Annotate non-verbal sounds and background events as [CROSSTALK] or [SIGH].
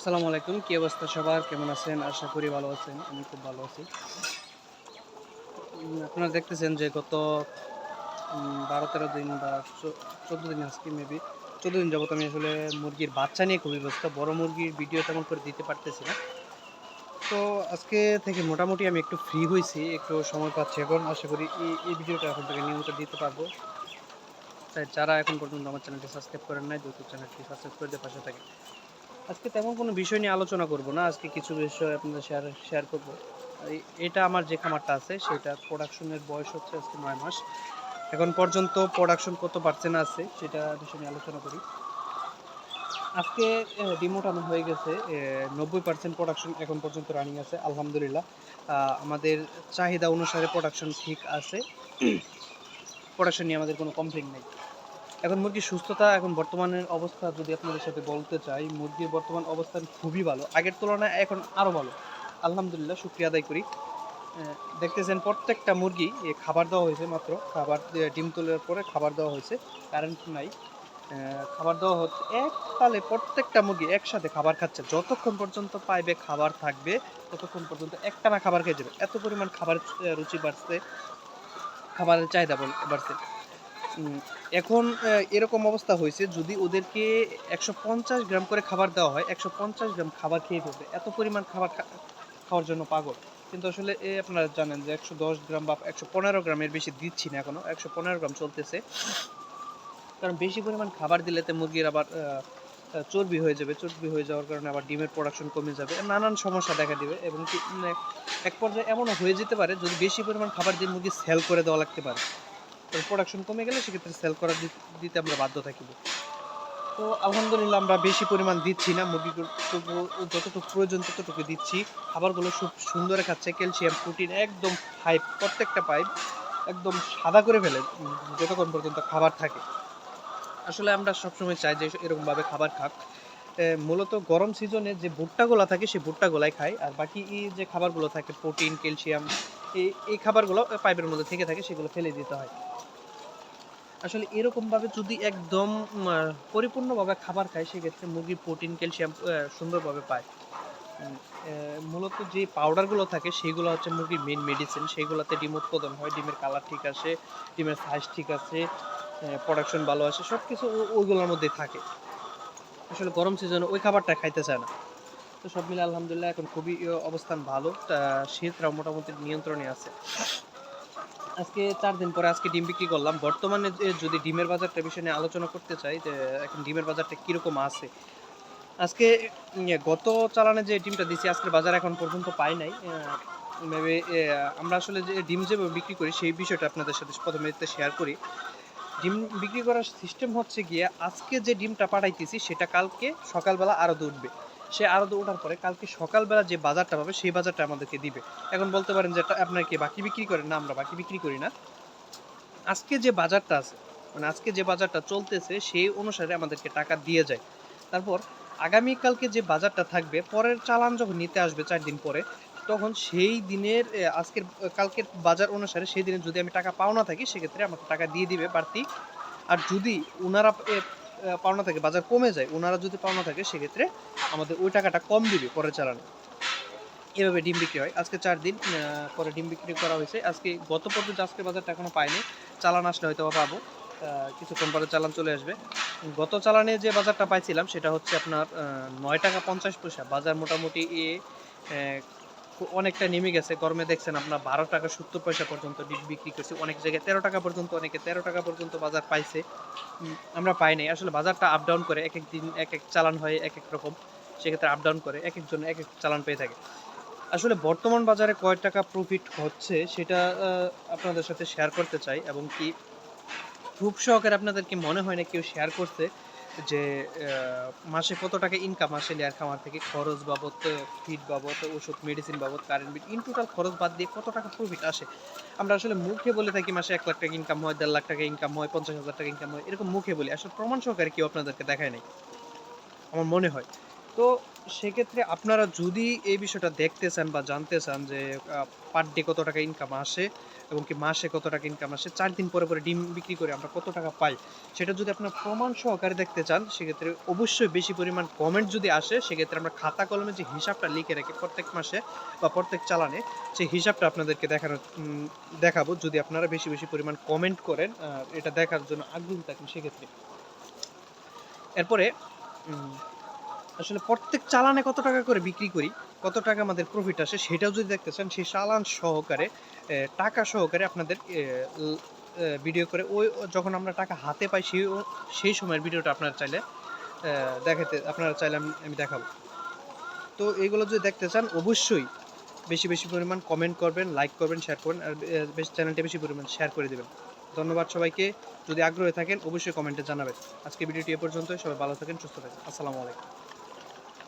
আসসালামু আলাইকুম। কি অবস্থা সবার? কেমন আছেন? আশা করি ভালো আছেন। আমি খুব ভালো আছি। আপনারা দেখতেছেন যে গত বারো তেরো দিন বা চোদ্দ দিন আজকে মেবি চোদ্দ দিন যাবত আমি আসলে মুরগির বাচ্চা নিয়ে খুবই ব্যস্ত। বড় মুরগির ভিডিও তেমন করে দিতে পারতেছি না। তো আজকে থেকে মোটামুটি আমি একটু ফ্রি হয়েছি একটু সময় পাচ্ছি এখন। আশা করি এই এই ভিডিওটা এখন থেকে নিয়মিত দিতে পারব। তাই যারা এখন পর্যন্ত আমার চ্যানেলটি সাবস্ক্রাইব করেন নাই, দ্রুত চ্যানেলটি সাবস্ক্রাইব করে দিয়ে পাশে থাকে আজকে তেমন কোনো বিষয় নিয়ে আলোচনা করব না। আজকে কিছু বিষয় আপনাদের শেয়ার শেয়ার করব। এটা আমার যে খামারটা আছে, সেটা প্রোডাকশনের বয়স হচ্ছে আজকে নয় মাস। এখন পর্যন্ত প্রোডাকশন কত পার্সেন্ট আছে, সেটা বিষয় নিয়ে আলোচনা করি। আজকে ডিমোটানো হয়ে গেছে নব্বই পার্সেন্ট প্রোডাকশন এখন পর্যন্ত রানিং আছে, আলহামদুলিল্লাহ। আমাদের চাহিদা অনুসারে প্রোডাকশন ঠিক আছে। [COUGHS] প্রোডাকশন নিয়ে আমাদের কোনো কমপ্লেন নেই। এখন মুরগির সুস্থতা এখন বর্তমানের অবস্থা যদি আপনাদের সাথে বলতে চাই মুরগির বর্তমান অবস্থান খুবই ভালো। আগের তুলনায় এখন আরও ভালো। আলহামদুলিল্লাহ শুক্রিয়া আদায় করি। দেখতেছেন প্রত্যেকটা মুরগি খাবার দেওয়া হয়েছে মাত্র। খাবার ডিম তোলার পরে খাবার দেওয়া হয়েছে। কারেন্ট নাই। খাবার দেওয়া হচ্ছে এক তালে প্রত্যেকটা মুরগি একসাথে খাবার খাচ্ছে। যতক্ষণ পর্যন্ত পাইবে খাবার থাকবে ততক্ষণ পর্যন্ত একটানা খাবার খেয়ে যাবে। এত পরিমাণ খাবারের আহ, রুচি বাড়ছে খাবারের চাহিদা বাড়ছে। এখন এরকম অবস্থা হয়েছে যদি ওদেরকে একশো পঞ্চাশ গ্রাম করে খাবার দেওয়া হয় একশো পঞ্চাশ গ্রাম খাবার খেয়ে ফেলবে। এত পরিমাণ খাবার খাওয়ার জন্য পাগল। কিন্তু আসলে এ আপনারা জানেন যে একশো দশ গ্রাম বা একশো পনেরো গ্রামের বেশি দিচ্ছি না এখনও একশো পনেরো গ্রাম চলতেছে। কারণ বেশি পরিমাণ খাবার দিলে তো মুরগির আবার চর্বি হয়ে যাবে। চর্বি হয়ে যাওয়ার কারণে আবার ডিমের প্রোডাকশন কমে যাবে। নানান সমস্যা দেখা দিবে এবং উম, এক পর্যায়ে এমনও হয়ে যেতে পারে যদি বেশি পরিমাণ খাবার দিয়ে মুরগি সেল করে দেওয়া লাগতে পারে। প্রোডাকশন কমে গেলে সেক্ষেত্রে সেল করার দিতে আমরা বাধ্য থাকিব তো আলহামদুলিল্লাহ আমরা বেশি পরিমাণ দিচ্ছি না মুরগিগুলো যতটুকু প্রয়োজন ততটুকু দিচ্ছি। খাবারগুলো খুব সুন্দরে খাচ্ছে ক্যালসিয়াম প্রোটিন একদম পাইপ প্রত্যেকটা পাইপ একদম সাদা করে ফেলে যতক্ষণ পর্যন্ত খাবার থাকে। আসলে আমরা সবসময় চাই যে এরকমভাবে খাবার খাক। মূলত গরম সিজনে যে ভুট্টাগুলো থাকে, সেই ভুট্টাগুলাই খায়। আর বাকি এই যে খাবারগুলো থাকে, প্রোটিন, ক্যালসিয়াম, এই এই খাবারগুলো পাইপের মধ্যে থেকে থাকে, সেগুলো ফেলে দিতে হয়। আসলে এরকম ভাবে যদি একদম পরিপূর্ণভাবে খাবার খায়, সেক্ষেত্রে মুরগি প্রোটিন, ক্যালসিয়াম সুন্দরভাবে পায়। মূলত যে পাউডারগুলো থাকে, সেগুলো হচ্ছে মুরগির মেন মেডিসিন সেগুলোতে ডিম উৎপাদন হয়, ডিমের কালার ঠিক আসে, ডিমের সাইজ ঠিক আছে প্রোডাকশন ভালো আসে সব কিছু ওইগুলোর মধ্যে থাকে। আসলে গরম সিজনে ওই খাবারটা খাইতে চায় না। তো সব মিলে আলহামদুলিল্লাহ এখন খুবই অবস্থান ভালো। তা শীতটাও মোটামুটি নিয়ন্ত্রণে আছে। আজকে চার দিন পরে আজকে ডিম বিক্রি করলাম। বর্তমানে যদি ডিমের বাজারটা বিষয় নিয়ে আলোচনা করতে চাই যে, এখন ডিমের বাজারটা কীরকম আছে? আজকে গত চালানে যে ডিমটা দিছি আজকের বাজার এখন পর্যন্ত পাই নাই। মেবি আমরা আসলে যে ডিম যে বিক্রি করি, সেই বিষয়টা আপনাদের সাথে প্রথমে শেয়ার করি। ডিম বিক্রি করার সিস্টেম হচ্ছে গিয়ে, আজকে যে ডিমটা পাঠাইতেছি, সেটা কালকে সকালবেলা আরদে উঠবে। সে আরদে ওঠার পরে কালকে সকালবেলা যে বাজারটা পাবে, সেই বাজারটা আমাদেরকে দিবে। এখন বলতে পারেন যে আপনার কি বাকি বিক্রি করেন? না, আমরা বাকি বিক্রি করি না। আজকে যে বাজারটা আছে মানে আজকে যে বাজারটা চলতেছে, সেই অনুসারে আমাদেরকে টাকা দিয়ে যায়। তারপর আগামীকালকে যে বাজারটা থাকবে, পরের চালান যখন নিতে আসবে চার দিন পরে তখন সেই দিনের আজকের কালকের বাজার অনুসারে সেই দিনে যদি আমি টাকা পাওনা থাকি, সেক্ষেত্রে আমাকে টাকা দিয়ে দিবে বাড়তি। আর যদি ওনারা পাওনা থাকে, বাজার কমে যায় ওনারা যদি পাওনা থাকে, সেক্ষেত্রে আমাদের ওই টাকাটা কম দিবে পরের চালানে। এভাবে ডিম বিক্রি হয়। আজকে চার দিন পরে ডিম বিক্রি করা হয়েছে। আজকে গত পর্যন্ত আজকে বাজারটা এখনও পাইনি, চালান আসলে হয়তো পাবো। কিছুক্ষণ পরে চালান চলে আসবে। গত চালানে যে বাজারটা পাইছিলাম, সেটা হচ্ছে আপনার নয় টাকা পঞ্চাশ পয়সা। বাজার মোটামুটি এ অনেকটা নেমে গেছে। গরমে দেখছেন আপনার বারো টাকা সত্তর পয়সা পর্যন্ত ডিম বিক্রি করছে। অনেক জায়গায় তেরো টাকা পর্যন্ত, অনেকে তেরো টাকা পর্যন্ত বাজার পাইছে। আমরা পাই নাই। আসলে বাজারটা আপ ডাউন করে এক এক দিন, এক এক চালান হয় এক এক রকম। সেক্ষেত্রে আপ ডাউন করে এক একজন এক এক চালান পেয়ে থাকে। আসলে বর্তমান বাজারে কয় টাকা প্রফিট হচ্ছে সেটা আপনাদের সাথে শেয়ার করতে চাই এবং কি খুব সহকারে আপনাদেরকে মনে হয় না কেউ শেয়ার করছে? যে মাসে কত টাকা ইনকাম আসে লেয়ার খামার থেকে? খরচ বাবদ ফিড বাবদ, ওষুধ মেডিসিন বাবদ কারেন্ট বিল ইন টোটাল খরচ বাদ দিয়ে কত টাকা প্রফিট আসে? আমরা আসলে মুখে বলে থাকি মাসে এক লাখ টাকা ইনকাম হয়, দেড় লাখ টাকা ইনকাম হয়, পঞ্চাশ হাজার টাকা ইনকাম হয়, এরকম মুখে বলি। আসলে প্রমাণ সহকারে কেউ আপনাদেরকে দেখায় নাই। আমার মনে হয়। তো তো সেক্ষেত্রে আপনারা যদি এই বিষয়টা দেখতে চান বা জানতে চান যে পার ডে কত টাকা ইনকাম আসে এবং কি মাসে কত টাকা ইনকাম আসে, চার দিন পরে পরে ডিম বিক্রি করে আমরা কত টাকা পাই, সেটা যদি আপনার প্রমাণ সহকারে দেখতে চান, সেক্ষেত্রে অবশ্যই বেশি পরিমাণ কমেন্ট যদি আসে, সেক্ষেত্রে আমরা খাতা কলমে যে হিসাবটা লিখে রেখে প্রত্যেক মাসে বা প্রত্যেক চালানে, সেই হিসাবটা আপনাদেরকে দেখানো দেখাবো। যদি আপনারা বেশি বেশি পরিমাণ কমেন্ট করেন এটা দেখার জন্য আগ্রহী থাকেন সেক্ষেত্রে। এরপরে আসলে প্রত্যেক চালানে কত টাকা করে বিক্রি করি, কত টাকা আমাদের প্রফিট আসে সেটাও যদি দেখতে চান, সেই চালান সহকারে টাকা সহকারে আপনাদের ভিডিও করে ওই, যখন আমরা টাকা হাতে পাই সেই সেই সময়ের ভিডিওটা আপনারা চাইলে দেখাতে, আপনারা চাইলে আমি দেখাবো। তো এইগুলো যদি দেখতে চান, অবশ্যই বেশি বেশি পরিমাণ কমেন্ট করবেন লাইক করবেন শেয়ার করবেন, আর বেশি চ্যানেলটা বেশি পরিমাণ শেয়ার করে দেবেন। ধন্যবাদ সবাইকে। যদি আগ্রহী থাকেন, অবশ্যই কমেন্টে জানাবেন। আজকে ভিডিওটি এ পর্যন্ত সবাই ভালো থাকেন, সুস্থ থাকেন। আসসালামু আলাইকুম।